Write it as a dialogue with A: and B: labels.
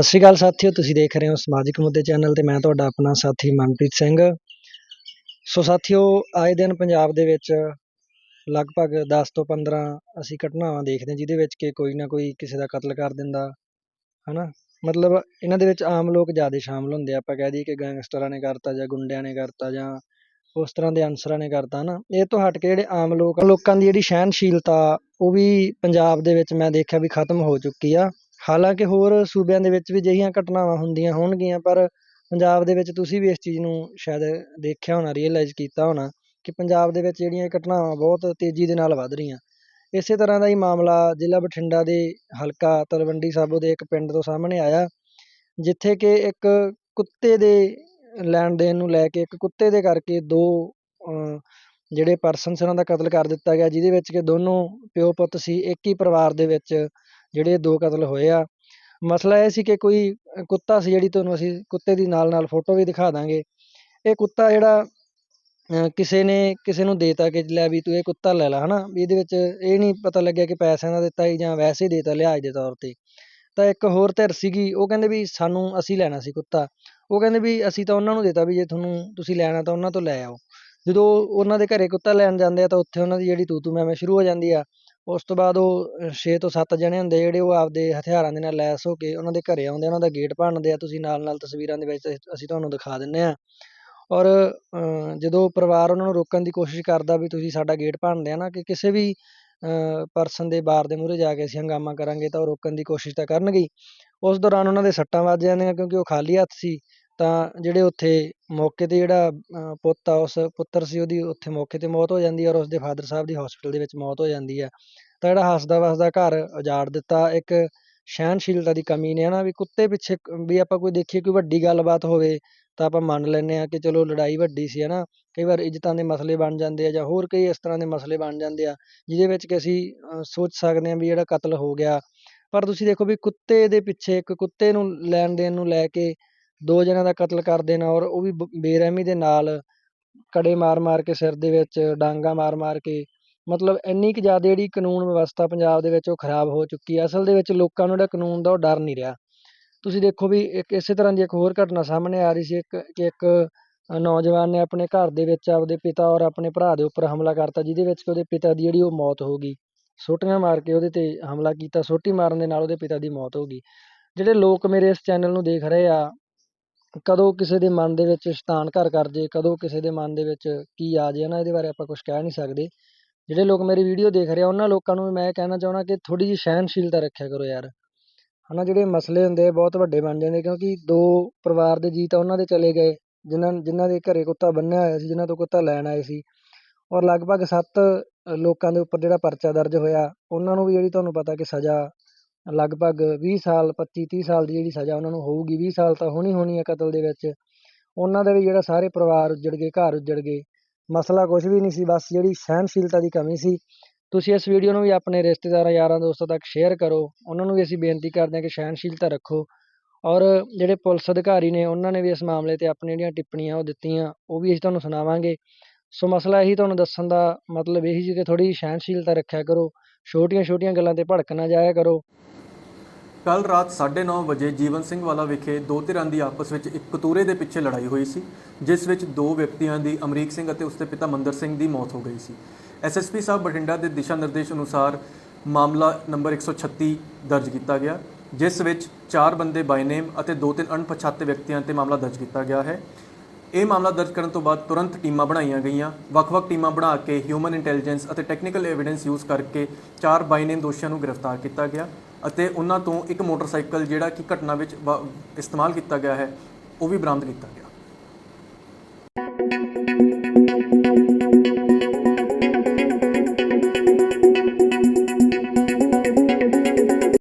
A: ਸਤਿ ਸ਼੍ਰੀ ਅਕਾਲ ਸਾਥੀਓ, ਤੁਸੀਂ ਦੇਖ ਰਹੇ ਹੋ ਸਮਾਜਿਕ ਮੁੱਦੇ ਚੈਨਲ ਤੇ ਮੈਂ ਤੁਹਾਡਾ ਆਪਣਾ ਸਾਥੀ ਮਨਪ੍ਰੀਤ ਸਿੰਘ। ਸੋ ਸਾਥੀਓ, ਆਏ ਦਿਨ ਪੰਜਾਬ ਦੇ ਵਿੱਚ ਲਗਭਗ 10 ਤੋਂ 15 ਅਸੀਂ ਘਟਨਾਵਾਂ ਦੇਖਦੇ ਹਾਂ, ਜਿਹਦੇ ਵਿੱਚ ਕਿ ਕੋਈ ਨਾ ਕੋਈ ਕਿਸੇ ਦਾ ਕਤਲ ਕਰ ਦਿੰਦਾ, ਹਨਾ? ਮਤਲਬ ਇਹਨਾਂ ਦੇ ਵਿੱਚ ਆਮ ਲੋਕ ਜ਼ਿਆਦਾ ਸ਼ਾਮਲ ਹੁੰਦੇ ਆ, ਆਪਾਂ ਕਹਿ ਦਈਏ ਕਿ ਗੈਂਗਸਟਰਾਂ ਨੇ ਕਰਤਾ ਜਾਂ ਗੁੰਡਿਆਂ ਨੇ ਕਰਤਾ ਜਾਂ ਉਸ ਤਰ੍ਹਾਂ ਦੇ ਅਨਸਰਾਂ ਨੇ ਕਰਤਾ ਨਾ ਇਹ ਤੋਂ ਹਟ ਕੇ ਜਿਹੜੇ ਆਮ ਲੋਕ ਲੋਕਾਂ ਦੀ ਜਿਹੜੀ ਸਹਿਣਸ਼ੀਲਤਾ, ਉਹ ਵੀ ਪੰਜਾਬ ਦੇ ਵਿੱਚ ਮੈਂ ਦੇਖਿਆ ਵੀ ਖਤਮ ਹੋ ਚੁੱਕੀ ਆ। ਹਾਲਾਂਕਿ ਹੋਰ ਸੂਬਿਆਂ ਦੇ ਵਿੱਚ ਵੀ ਅਜਿਹੀਆਂ ਘਟਨਾਵਾਂ ਹੁੰਦੀਆਂ ਹੋਣਗੀਆਂ, ਪਰ ਪੰਜਾਬ ਦੇ ਵਿੱਚ ਤੁਸੀਂ ਵੀ ਇਸ ਚੀਜ਼ ਨੂੰ ਸ਼ਾਇਦ ਦੇਖਿਆ ਹੋਣਾ ਰੀਅਲਾਈਜ਼ ਕੀਤਾ ਹੋਣਾ ਕਿ ਪੰਜਾਬ ਦੇ ਵਿੱਚ ਜਿਹੜੀਆਂ ਇਹ ਘਟਨਾਵਾਂ ਬਹੁਤ ਤੇਜ਼ੀ ਦੇ ਨਾਲ ਵੱਧ ਰਹੀਆਂ। ਇਸੇ ਤਰ੍ਹਾਂ ਦਾ ਹੀ ਮਾਮਲਾ ਜ਼ਿਲ੍ਹਾ ਬਠਿੰਡਾ ਦੇ ਹਲਕਾ ਤਲਵੰਡੀ ਸਾਬੋ ਦੇ ਇੱਕ ਪਿੰਡ ਤੋਂ ਸਾਹਮਣੇ ਆਇਆ, ਜਿੱਥੇ ਕਿ ਇੱਕ ਕੁੱਤੇ ਦੇ ਲੈਣ ਦੇਣ ਨੂੰ ਲੈ ਕੇ ਇੱਕ ਕੁੱਤੇ ਦੇ ਕਰਕੇ ਦੋ ਜਿਹੜੇ ਪਰਸਨ ਸੀ ਉਹਨਾਂ ਦਾ ਕਤਲ ਕਰ ਦਿੱਤਾ ਗਿਆ, ਜਿਹਦੇ ਵਿੱਚ ਕਿ ਦੋਨੋਂ ਪਿਓ ਪੁੱਤ ਸੀ, ਇੱਕ ਹੀ ਪਰਿਵਾਰ ਦੇ ਵਿੱਚ ਜਿਹੜੇ ਦੋ ਕਤਲ ਹੋਏ ਆ। ਮਸਲਾ ਇਹ ਸੀ ਕਿ ਕੋਈ ਕੁੱਤਾ ਸੀ ਜਿਹੜੀ ਤੁਹਾਨੂੰ ਅਸੀਂ ਕੁੱਤੇ ਦੀ ਨਾਲ ਨਾਲ ਫੋਟੋ ਵੀ ਦਿਖਾ ਦਾਂਗੇ। ਇਹ ਕੁੱਤਾ ਜਿਹੜਾ ਕਿਸੇ ਨੇ, ਕਿਸੇ ਨੂੰ ਦੇਤਾ ਕਿ ਲੈ ਵੀ ਤੂੰ ਇਹ ਕੁੱਤਾ ਲੈ ਲੈ, ਹਨਾ? ਵੀ ਇਹਦੇ ਵਿੱਚ ਇਹ ਨਹੀਂ ਪਤਾ ਲੱਗਿਆ ਕਿ ਪੈਸਿਆਂ ਦਾ ਦਿੱਤਾ ਸੀ ਜਾਂ ਵੈਸੇ ਹੀ ਦੇਤਾ ਲਿਹਾਜ਼ ਦੇ ਤੌਰ ਤੇ। ਤਾਂ ਇੱਕ ਹੋਰ ਧਿਰ ਸੀਗੀ, ਉਹ ਕਹਿੰਦੇ ਵੀ ਸਾਨੂੰ ਅਸੀਂ ਲੈਣਾ ਸੀ ਕੁੱਤਾ। ਉਹ ਕਹਿੰਦੇ ਵੀ ਅਸੀਂ ਤਾਂ ਉਹਨਾਂ ਨੂੰ ਦੇਤਾ ਵੀ ਜੇ ਤੁਹਾਨੂੰ ਤੁਸੀਂ ਲੈਣਾ ਤਾਂ ਉਹਨਾਂ ਤੋਂ ਲੈ ਆਓ। ਜਦੋਂ ਉਹਨਾਂ ਦੇ ਘਰੇ ਕੁੱਤਾ ਲੈਣ ਜਾਂਦੇ ਆ ਤਾਂ ਉੱਥੇ ਉਹਨਾਂ ਦੀ ਜਿਹੜੀ ਤੂ ਤੂ ਮੈਂ ਮੈਂ ਸ਼ੁਰੂ ਹੋ ਜਾਂਦੀ ਆ। ਉਸ ਤੋਂ ਬਾਅਦ ਉਹ ਛੇ ਤੋਂ ਸੱਤ ਜਣੇ ਹੁੰਦੇ ਜਿਹੜੇ ਉਹ ਆਪਦੇ ਹਥਿਆਰਾਂ ਦੇ ਨਾਲ ਲੈਸ ਹੋ ਕੇ ਉਹਨਾਂ ਦੇ ਘਰੇ ਆਉਂਦੇ ਆ, ਉਹਨਾਂ ਦਾ ਗੇਟ ਭੰਨਦੇ ਆ, ਤੁਸੀਂ ਨਾਲ ਨਾਲ ਤਸਵੀਰਾਂ ਦੇ ਵਿੱਚ ਅਸੀਂ ਤੁਹਾਨੂੰ ਦਿਖਾ ਦਿੰਦੇ ਹਾਂ। ਔਰ ਜਦੋਂ ਪਰਿਵਾਰ ਉਹਨਾਂ ਨੂੰ ਰੋਕਣ ਦੀ ਕੋਸ਼ਿਸ਼ ਕਰਦਾ ਵੀ ਤੁਸੀਂ ਸਾਡਾ ਗੇਟ ਭੰਨਦੇ ਆ ਨਾ, ਕਿ ਕਿਸੇ ਵੀ ਪਰਸਨ ਦੇ ਬਾਰ ਦੇ ਮੂਹਰੇ ਜਾ ਕੇ ਅਸੀਂ ਹੰਗਾਮਾ ਕਰਾਂਗੇ ਤਾਂ ਉਹ ਰੋਕਣ ਦੀ ਕੋਸ਼ਿਸ਼ ਤਾਂ ਕਰਨਗੇ ਹੀ। ਉਸ ਦੌਰਾਨ ਉਹਨਾਂ ਦੇ ਸੱਟਾਂ ਵੱਜ ਜਾਂਦੀਆਂ ਕਿਉਂਕਿ ਉਹ ਖਾਲੀ ਹੱਥ ਸੀ। ਤਾਂ ਜਿਹੜੇ ਉੱਥੇ ਮੌਕੇ ਤੇ ਜਿਹੜਾ ਪੁੱਤ ਆ, ਉਸ ਪੁੱਤਰ ਸੀ, ਉਹਦੀ ਉੱਥੇ ਮੌਕੇ ਤੇ ਮੌਤ ਹੋ ਜਾਂਦੀ ਹੈ ਔਰ ਉਸਦੇ ਫਾਦਰ ਸਾਹਿਬ ਦੀ ਹਸਪੀਟਲ ਦੇ ਵਿੱਚ ਮੌਤ ਹੋ ਜਾਂਦੀ ਹੈ। ਤਾਂ ਜਿਹੜਾ ਹੱਸਦਾ ਵੱਸਦਾ ਘਰ ਉਜਾੜ ਦਿੱਤਾ, ਇੱਕ ਸਹਿਣਸ਼ੀਲਤਾ ਦੀ ਕਮੀ ਨੇ ਹੈ ਨਾ ਵੀ ਕੁੱਤੇ ਪਿੱਛੇ ਵੀ ਆਪਾਂ ਕੋਈ ਦੇਖੀਏ ਕੋਈ ਵੱਡੀ ਗੱਲਬਾਤ ਹੋਵੇ, ਤਾਂ ਆਪਾਂ ਮੰਨ ਲੈਂਦੇ ਹਾਂ ਕਿ ਚਲੋ ਲੜਾਈ ਵੱਡੀ ਸੀ ਹੈ ਨਾ ਕਈ ਵਾਰ ਇੱਜ਼ਤਾਂ ਦੇ ਮਸਲੇ ਬਣ ਜਾਂਦੇ ਆ ਜਾਂ ਹੋਰ ਕਈ ਇਸ ਤਰ੍ਹਾਂ ਦੇ ਮਸਲੇ ਬਣ ਜਾਂਦੇ ਆ, ਜਿਹਦੇ ਵਿੱਚ ਕਿ ਅਸੀਂ ਸੋਚ ਸਕਦੇ ਹਾਂ ਵੀ ਜਿਹੜਾ ਕਤਲ ਹੋ ਗਿਆ। ਪਰ ਤੁਸੀਂ ਦੇਖੋ ਵੀ ਕੁੱਤੇ ਦੇ ਪਿੱਛੇ ਇੱਕ ਕੁੱਤੇ ਨੂੰ ਲੈਣ ਦੇਣ ਨੂੰ ਲੈ ਕੇ ਦੋ ਜਣਿਆਂ ਦਾ ਕਤਲ ਕਰ ਦੇਣਾ ਔਰ ਉਹ ਵੀ ਬ- ਬੇਰਹਿਮੀ ਦੇ ਨਾਲ ਕੜੇ ਮਾਰ-ਮਾਰ ਕੇ ਸਿਰ ਦੇ ਵਿੱਚ ਡਾਂਗਾ ਮਾਰ-ਮਾਰ ਕੇ ਮਤਲਬ ਇੰਨੀ ਕੁ ਜ਼ਿਆਦਾ ਜਿਹੜੀ ਕਾਨੂੰਨ ਵਿਵਸਥਾ ਪੰਜਾਬ ਦੇ ਵਿੱਚ ਉਹ ਖਰਾਬ ਹੋ ਚੁੱਕੀ ਹੈ ਅਸਲ ਦੇ ਵਿੱਚ ਲੋਕਾਂ ਨੂੰ ਜਿਹੜਾ ਕਾਨੂੰਨ ਦਾ ਉਹ ਡਰ ਨਹੀਂ ਰਿਹਾ। ਤੁਸੀਂ ਦੇਖੋ ਵੀ ਇੱਕ ਇਸੇ ਤਰ੍ਹਾਂ ਦੀ ਇੱਕ ਹੋਰ ਘਟਨਾ ਸਾਹਮਣੇ ਆ ਰਹੀ ਸੀ, ਇੱਕ, ਕਿ ਇੱਕ ਨੌਜਵਾਨ ਨੇ ਆਪਣੇ ਘਰ ਦੇ ਵਿੱਚ ਆਪਦੇ ਪਿਤਾ ਔਰ ਆਪਣੇ ਭਰਾ ਦੇ ਉੱਪਰ ਹਮਲਾ ਕਰਤਾ, ਜਿਹਦੇ ਵਿੱਚ ਕਿ ਉਹਦੇ ਪਿਤਾ ਦੀ ਜਿਹੜੀ ਉਹ ਮੌਤ ਹੋ ਗਈ। ਸੋਟੀਆਂ ਮਾਰ ਕੇ ਉਹਦੇ ਤੇ ਹਮਲਾ ਕੀਤਾ, ਸੋਟੀ ਮਾਰਨ ਦੇ ਨਾਲ ਉਹਦੇ ਪਿਤਾ ਦੀ ਮੌਤ ਹੋ ਗਈ। ਜਿਹੜੇ ਲੋਕ ਮੇਰੇ ਇਸ ਚੈਨਲ ਨੂੰ ਦੇਖ ਰਹੇ ਆ ਕਦੋਂ ਕਿਸੇ ਦੇ ਮਨ ਦੇ ਵਿੱਚ ਸ਼ੈਤਾਨ ਘਰ ਕਰ ਜੇ, ਕਦੋਂ ਕਿਸੇ ਦੇ ਮਨ ਦੇ ਵਿੱਚ ਕੀ ਆ ਜੇ ਨਾ ਇਹਦੇ ਬਾਰੇ ਆਪਾਂ ਕੁਝ ਕਹਿ ਨਹੀਂ ਸਕਦੇ। ਜਿਹੜੇ ਲੋਕ ਮੇਰੀ ਵੀਡੀਓ ਦੇਖ ਰਹੇ ਆ, ਉਹਨਾਂ ਲੋਕਾਂ ਨੂੰ ਵੀ ਮੈਂ ਕਹਿਣਾ ਚਾਹੁੰਦਾ ਕਿ ਥੋੜ੍ਹੀ ਜਿਹੀ ਸਹਿਣਸ਼ੀਲਤਾ ਰੱਖਿਆ ਕਰੋ ਯਾਰ। ਹੈ ਨਾ ਜਿਹੜੇ ਮਸਲੇ ਹੁੰਦੇ ਆ, ਬਹੁਤ ਵੱਡੇ ਬਣ ਜਾਂਦੇ ਕਿਉਂਕਿ ਦੋ ਪਰਿਵਾਰ ਦੇ ਜੀ ਤਾਂ ਉਹਨਾਂ ਦੇ ਚਲੇ ਗਏ, ਜਿਨ੍ਹਾਂ ਜਿਨ੍ਹਾਂ ਦੇ ਘਰੇ ਕੁੱਤਾ ਬੰਨਿਆ ਹੋਇਆ ਸੀ, ਜਿਨ੍ਹਾਂ ਤੋਂ ਕੁੱਤਾ ਲੈਣ ਆਏ ਸੀ। ਔਰ ਲਗਭਗ ਸੱਤ ਲੋਕਾਂ ਦੇ ਉੱਪਰ ਜਿਹੜਾ ਪਰਚਾ ਦਰਜ ਹੋਇਆ, ਉਹਨਾਂ ਨੂੰ ਵੀ ਜਿਹੜੀ ਤੁਹਾਨੂੰ ਪਤਾ ਕਿ ਸਜ਼ਾ ਲਗਭਗ ਵੀਹ ਸਾਲ, ਪੱਚੀ, ਤੀਹ ਸਾਲ ਦੀ ਜਿਹੜੀ ਸਜ਼ਾ ਉਹਨਾਂ ਨੂੰ ਹੋਊਗੀ, ਵੀਹ ਸਾਲ ਤਾਂ ਹੋਣੀ ਹੋਣੀ ਹੈ ਕਤਲ ਦੇ ਵਿੱਚ। ਉਹਨਾਂ ਦਾ ਵੀ ਜਿਹੜਾ ਸਾਰੇ ਪਰਿਵਾਰ ਉੱਜੜ ਗਏ, ਘਰ ਉੱਜੜ ਗਏ, ਮਸਲਾ ਕੁਝ ਵੀ ਨਹੀਂ ਸੀ, ਬਸ ਜਿਹੜੀ ਸਹਿਣਸ਼ੀਲਤਾ ਦੀ ਕਮੀ ਸੀ। ਤੁਸੀਂ ਇਸ ਵੀਡੀਓ ਨੂੰ ਵੀ ਆਪਣੇ ਰਿਸ਼ਤੇਦਾਰਾਂ, ਯਾਰਾਂ, ਦੋਸਤਾਂ ਤੱਕ ਸ਼ੇਅਰ ਕਰੋ। ਉਹਨਾਂ ਨੂੰ ਵੀ ਅਸੀਂ ਬੇਨਤੀ ਕਰਦੇ ਹਾਂ ਕਿ ਸਹਿਣਸ਼ੀਲਤਾ ਰੱਖੋ। ਔਰ ਜਿਹੜੇ ਪੁਲਿਸ ਅਧਿਕਾਰੀ ਨੇ, ਉਹਨਾਂ ਨੇ ਵੀ ਇਸ ਮਾਮਲੇ ਤੇ ਆਪਣੀਆਂ ਜਿਹੜੀਆਂ ਟਿੱਪਣੀਆਂ ਉਹ ਦਿੱਤੀਆਂ, ਉਹ ਵੀ ਅਸੀਂ ਤੁਹਾਨੂੰ ਸੁਣਾਵਾਂਗੇ। ਸੋ ਮਸਲਾ ਇਹੀ ਤੁਹਾਨੂੰ ਦੱਸਣ ਦਾ ਮਤਲਬ ਇਹੀ ਸੀ ਕਿ ਥੋੜੀ ਸਹਿਣਸ਼ੀਲਤਾ ਰੱਖਿਆ ਕਰੋ। ਛੋਟੀਆਂ ਛੋਟੀਆਂ ਗੱਲਾਂ ਤੇ ਭੜਕ ਨਾ ਜਾਇਆ ਕਰੋ।
B: ਕੱਲ ਰਾਤ 9:30 ਵਜੇ ਜੀਵਨ ਸਿੰਘ ਵਾਲਾ ਵਿਖੇ ਦੋ ਧਿਰਾਂ ਦੀ ਆਪਸ ਵਿੱਚ ਇੱਕ ਕਤੂਰੇ ਦੇ ਪਿੱਛੇ ਲੜਾਈ ਹੋਈ ਸੀ, ਜਿਸ ਵਿੱਚ ਦੋ ਵਿਅਕਤੀਆਂ ਦੀ ਅਮਰੀਕ ਸਿੰਘ ਅਤੇ ਉਸਦੇ ਪਿਤਾ ਮੰਦਰ ਸਿੰਘ ਦੀ ਮੌਤ ਹੋ ਗਈ ਸੀ। ਐਸਐਸਪੀ ਸਾਹਿਬ ਬਠਿੰਡਾ ਦੇ ਦਿਸ਼ਾ ਨਿਰਦੇਸ਼ ਅਨੁਸਾਰ ਮਾਮਲਾ ਨੰਬਰ 136 ਦਰਜ ਕੀਤਾ ਗਿਆ, ਜਿਸ ਵਿੱਚ ਚਾਰ ਬੰਦੇ ਬਾਈ ਨੇਮ ਅਤੇ ਦੋ ਤਿੰਨ ਅਣਪਛਾਤੇ ਵਿਅਕਤੀਆਂ ਤੇ ਮਾਮਲਾ ਦਰਜ ਕੀਤਾ ਗਿਆ ਹੈ। ਇਹ ਮਾਮਲਾ ਦਰਜ ਕਰਨ ਤੋਂ ਬਾਅਦ ਤੁਰੰਤ ਟੀਮਾਂ ਬਣਾਈਆਂ ਗਈਆਂ। ਵੱਖ-ਵੱਖ ਟੀਮਾਂ ਬਣਾ ਕੇ ਹਿਊਮਨ ਇੰਟੈਲੀਜੈਂਸ ਅਤੇ ਟੈਕਨੀਕਲ ਐਵੀਡੈਂਸ ਯੂਜ਼ ਕਰਕੇ ਚਾਰ ਬਾਈ ਨੇਮ ਦੋਸ਼ੀਆਂ ਨੂੰ ਗ੍ਰਿਫਤਾਰ ਕੀਤਾ ਗਿਆ। ਅਤੇ ਉਹਨਾਂ ਤੋਂ ਇੱਕ ਮੋਟਰਸਾਈਕਲ ਜਿਹੜਾ ਕਿ ਘਟਨਾ ਵਿੱਚ ਵ ਇਸਤੇਮਾਲ ਕੀਤਾ ਗਿਆ ਹੈ, ਉਹ ਵੀ ਬਰਾਮਦ ਕੀਤਾ ਗਿਆ।